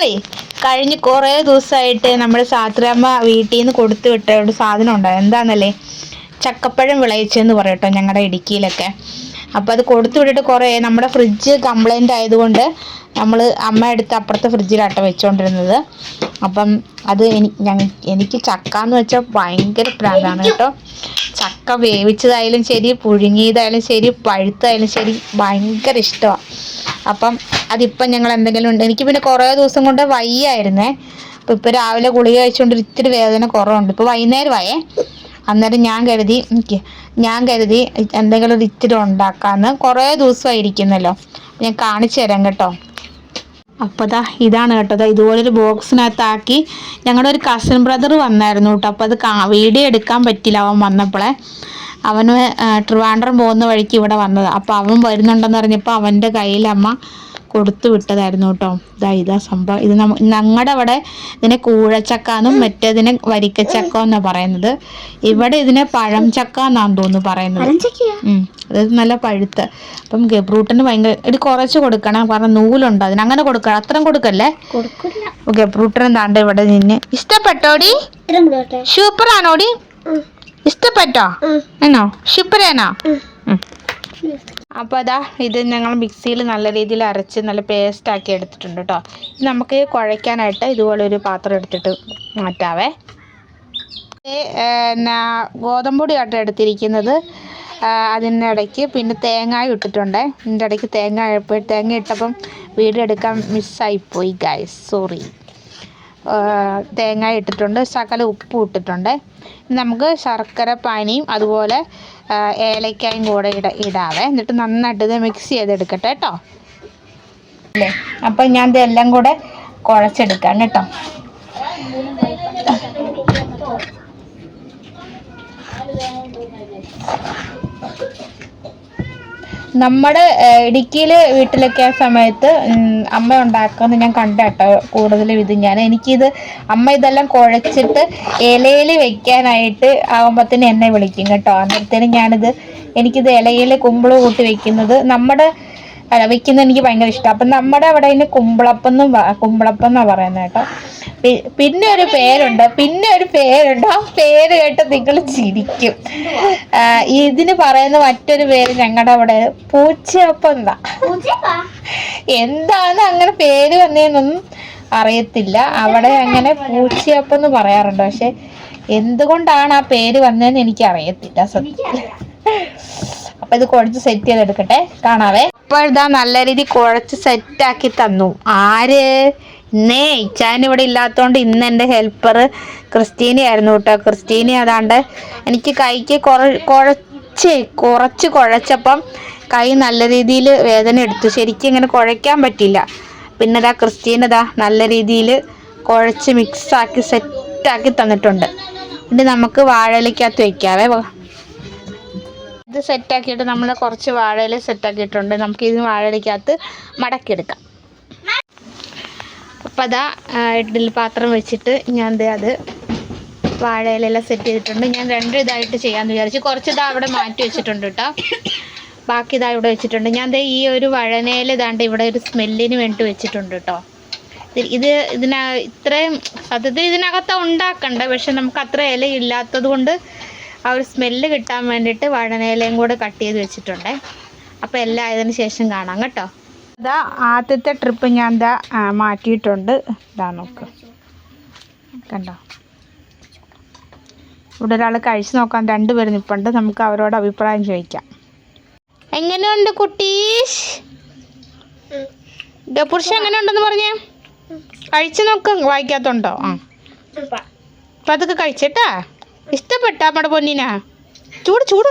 നമ്മളേ കഴിഞ്ഞ് കുറേ ദിവസമായിട്ട് നമ്മൾ സാത്രാമ്മ വീട്ടിൽ നിന്ന് കൊടുത്തു വിട്ട ഒരു സാധനം ഉണ്ടായിരുന്നു എന്താണെന്നല്ലേ ചക്കപ്പഴം വിളയിച്ചെന്ന് പറയട്ടോ ഞങ്ങളുടെ ഇടുക്കിയിലൊക്കെ. അപ്പോൾ അത് കൊടുത്തു വിട്ടിട്ട് കുറേ നമ്മുടെ ഫ്രിഡ്ജ് കംപ്ലൈന്റ് ആയതുകൊണ്ട് നമ്മൾ അമ്മ എടുത്ത് അപ്പുറത്തെ ഫ്രിഡ്ജിലാട്ട വെച്ചുകൊണ്ടിരുന്നത് അപ്പം അത് എനിക്ക് ചക്ക എന്ന് വെച്ചാൽ ഭയങ്കര പ്രാന്താണ് കേട്ടോ. ചക്ക വേവിച്ചതായാലും ശരി പുഴുങ്ങിയതായാലും ശരി പഴുത്തതായാലും ശരി ഭയങ്കര ഇഷ്ടമാണ് അപ്പം അതിപ്പം ഞങ്ങൾ എന്തെങ്കിലും ഉണ്ട്. എനിക്ക് പിന്നെ കുറേ ദിവസം കൊണ്ട് വയ്യായിരുന്നേ. അപ്പം ഇപ്പോൾ രാവിലെ ഗുളിക കഴിച്ചുകൊണ്ട് ഇത്തിരി വേദന കുറവുണ്ട്. ഇപ്പോൾ വൈകുന്നേരമായേ. അന്നേരം ഞാൻ കരുതി എനിക്ക് ഞാൻ കരുതി എന്തെങ്കിലും ഒരു ഇത്തിരി ഉണ്ടാക്കാമെന്ന് കുറേ ദിവസമായിരിക്കുന്നല്ലോ. ഞാൻ കാണിച്ചു തരാം കേട്ടോ. അപ്പോൾ ദാ ഇതാണ് കേട്ടോ. ദാ ഇതുപോലൊരു ബോക്സിനകത്താക്കി ഞങ്ങളുടെ ഒരു കസിൻ ബ്രദർ വന്നായിരുന്നു കേട്ടോ. അപ്പോൾ അത് വീഡിയോ എടുക്കാൻ പറ്റില്ല അവൻ വന്നപ്പോളെ. അവന് ട്രിവാൻഡ്രം പോകുന്ന വഴിക്ക് ഇവിടെ വന്നത്. അപ്പോൾ അവൻ വരുന്നുണ്ടെന്ന് പറഞ്ഞപ്പോൾ അവന്റെ കയ്യിൽ അമ്മ കൊടുത്തു വിട്ടതായിരുന്നു കേട്ടോ. ഇതാ ഇതാ സംഭവം. ഇത് നമ്മ ഞങ്ങളുടെ അവിടെ ഇതിനെ കൂഴച്ചക്ക എന്നും മറ്റേതിനെ വരിക്കച്ചക്ക എന്നാണ് പറയുന്നത്. ഇവിടെ ഇതിനെ പഴം ചക്ക എന്നാന്ന് തോന്നുന്നു പറയുന്നത്. അതായത് അത് നല്ല പഴുത്ത്. അപ്പം ഗബ്രൂട്ടിന് ഭയങ്കര ഇത് കുറച്ച് കൊടുക്കണം. കാരണം നൂലുണ്ട് അതിന്. അങ്ങനെ കൊടുക്കണം. അത്രയും കൊടുക്കല്ലേ? കൊടുക്കില്ല എന്താണ്ട് താണ്ട് ഇവിടെ നിന്ന്. ഇഷ്ടപ്പെട്ടോടി? സൂപ്പർ ആണോടി ഇഷ്ടപ്പെട്ടോ? എന്നോ സൂപ്പറാണോ അപ്പോൾ അതാ ഇത് ഞങ്ങൾ മിക്സിയിൽ നല്ല രീതിയിൽ അരച്ച് നല്ല പേസ്റ്റ് ആക്കി എടുത്തിട്ടുണ്ട് കേട്ടോ നമുക്ക് കുഴയ്ക്കാനായിട്ട് ഇതുപോലെ ഒരു പാത്രം എടുത്തിട്ട് മാറ്റാവേ. എന്നാ ഗോതമ്പൊടി ആട്ടോ എടുത്തിരിക്കുന്നത്. അതിന്റെ ഇടയ്ക്ക് പിന്നെ തേങ്ങ ഇട്ടിട്ടുണ്ട്. ഇതിന്റെ ഇടയ്ക്ക് തേങ്ങ തേങ്ങ ഇട്ടപ്പം വീഡിയോ എടുക്കാൻ മിസ്സായിപ്പോയി ഗൈസ് സോറി തേങ്ങ ഇട്ടിട്ടുണ്ട് ശകലം ഉപ്പും ഇട്ടിട്ടുണ്ട്. നമുക്ക് ശർക്കര പാനിയും അതുപോലെ ഏലക്കായും കൂടെ ഇട ഇടാവേ. എന്നിട്ട് നന്നായിട്ട് ഇത് മിക്സ് ചെയ്തെടുക്കട്ടെ കേട്ടോ അല്ലേ? അപ്പം ഞാൻ ഇതെല്ലാം കൂടെ കുഴച്ചെടുക്കാം കേട്ടോ നമ്മുടെ ഇടുക്കിയിൽ വീട്ടിലൊക്കെ ആ സമയത്ത് അമ്മ ഉണ്ടാക്കുന്നത് ഞാൻ കണ്ട കേട്ടോ കൂടുതലും ഇത് ഞാൻ. എനിക്കിത് അമ്മ ഇതെല്ലാം കുഴച്ചിട്ട് ഇലയിൽ വെക്കാനായിട്ട് ആകുമ്പോഴത്തേന് എന്നെ വിളിക്കും കേട്ടോ. അന്നേരത്തേന് ഞാനിത് എനിക്കിത് ഇലയിൽ കുമ്പിൾ കൂട്ടി വെക്കുന്നത് നമ്മുടെ അല്ല വെക്കുന്നത് എനിക്ക് ഭയങ്കര ഇഷ്ടമാണ് അപ്പം നമ്മുടെ അവിടെ അതിന് കുമ്പിളപ്പം എന്നും കുമ്പിളപ്പം എന്നാണ് പറയുന്നത് കേട്ടോ. പിന്നെ ഒരു പേരുണ്ട് പിന്നെ ഒരു പേരുണ്ട്. ആ പേര് കേട്ട് നിങ്ങൾ ചിരിക്കും. ഇതിന് പറയുന്ന മറ്റൊരു പേര് ഞങ്ങളുടെ അവിടെ പൂച്ചയപ്പം? എന്താ എന്താണ് അങ്ങനെ പേര് വന്നതെന്നൊന്നും അറിയത്തില്ല. അവിടെ അങ്ങനെ പൂച്ചയപ്പം എന്ന് പറയാറുണ്ട്. പക്ഷെ എന്തുകൊണ്ടാണ് ആ പേര് വന്നതെന്ന് എനിക്ക് അറിയത്തില്ല സത്യം അപ്പൊ ഇത് കുഴച്ച് സെറ്റ് ചെയ്തെടുക്കട്ടെ. കാണാവേ. ഇപ്പോഴതാ നല്ല രീതി കുഴച്ച് സെറ്റ് ആക്കി തന്നു. ആര്? ഇന്നേ ഇച്ചാൻ ഇവിടെ ഇല്ലാത്തോണ്ട് ഇന്ന് എന്റെ ഹെൽപ്പർ ക്രിസ്റ്റീനയായിരുന്നു കേട്ടോ. ക്രിസ്റ്റീന അതാണ്ട് എനിക്ക് കൈക്ക് കുറ കുഴച്ച് കുറച്ച് കുഴച്ചപ്പം കൈ നല്ല രീതിയിൽ വേദന എടുത്തു. ശരിക്കും ഇങ്ങനെ കുഴയ്ക്കാൻ പറ്റില്ല. പിന്നെ ഇതാ ക്രിസ്റ്റീൻ ഇതാ നല്ല രീതിയിൽ കുഴച്ച് മിക്സാക്കി സെറ്റാക്കി തന്നിട്ടുണ്ട്. ഇനി നമുക്ക് വാഴയിലേക്കകത്ത് വയ്ക്കാവേ. ഇത് സെറ്റാക്കിയിട്ട് നമ്മൾ കുറച്ച് വാഴയില സെറ്റാക്കിയിട്ടുണ്ട് നമുക്ക് ഇത് വാഴയിലേക്കകത്ത് മടക്കിയെടുക്കാം. അപ്പം അതാ ഇഡ്ഡലി പാത്രം വെച്ചിട്ട് ഞാൻ അത് വാഴയിലെല്ലാം സെറ്റ് ചെയ്തിട്ടുണ്ട്. ഞാൻ രണ്ട് ഇതായിട്ട് ചെയ്യാമെന്ന് വിചാരിച്ചു. കുറച്ച് ഇതാ അവിടെ മാറ്റി വെച്ചിട്ടുണ്ട് കേട്ടോ. ബാക്കി ഇതാ ഇവിടെ വെച്ചിട്ടുണ്ട്. ഞാൻ ദേ ഈ ഒരു വഴനയിൽ ഇതാണ്ട് ഇവിടെ ഒരു സ്മെല്ലിന് വേണ്ടി വെച്ചിട്ടുണ്ട് കേട്ടോ. ഇത് ഇത് ഇതിന ഇത്രയും സത്യത്തിൽ ഇതിനകത്ത് ഉണ്ടാക്കണ്ട പക്ഷെ നമുക്ക് അത്ര ഇല ഇല്ലാത്തത് കൊണ്ട് ആ ഒരു സ്മെല്ല് കിട്ടാൻ വേണ്ടിയിട്ട് വഴനയിലയും കൂടെ കട്ട് ചെയ്ത് വെച്ചിട്ടുണ്ടേ. അപ്പോൾ എല്ലാം ആയതിനു ശേഷം കാണാം കേട്ടോ. ഇതാ ആദ്യത്തെ ട്രിപ്പ് ഞാൻ ഇതാ മാറ്റിയിട്ടുണ്ട്. ഇതാ നോക്ക്. കണ്ടോ? ഇവിടെ ഒരാൾ കഴിച്ചു നോക്കാൻ രണ്ടുപേരും നിൽപ്പുണ്ട് നമുക്ക് അവരോട് അഭിപ്രായം ചോദിക്കാം. എങ്ങനെയുണ്ട് കുട്ടീഷ്? പുരുഷൻ എങ്ങനെയുണ്ടെന്ന് പറഞ്ഞേ? കഴിച്ചു നോക്ക്. വായിക്കാത്തുണ്ടോ? ആ. അപ്പം അതൊക്കെ കഴിച്ചേട്ടാ. ഇഷ്ടപ്പെട്ടാ നമ്മുടെ പൊന്നിനാ. ചൂട് ചൂട്.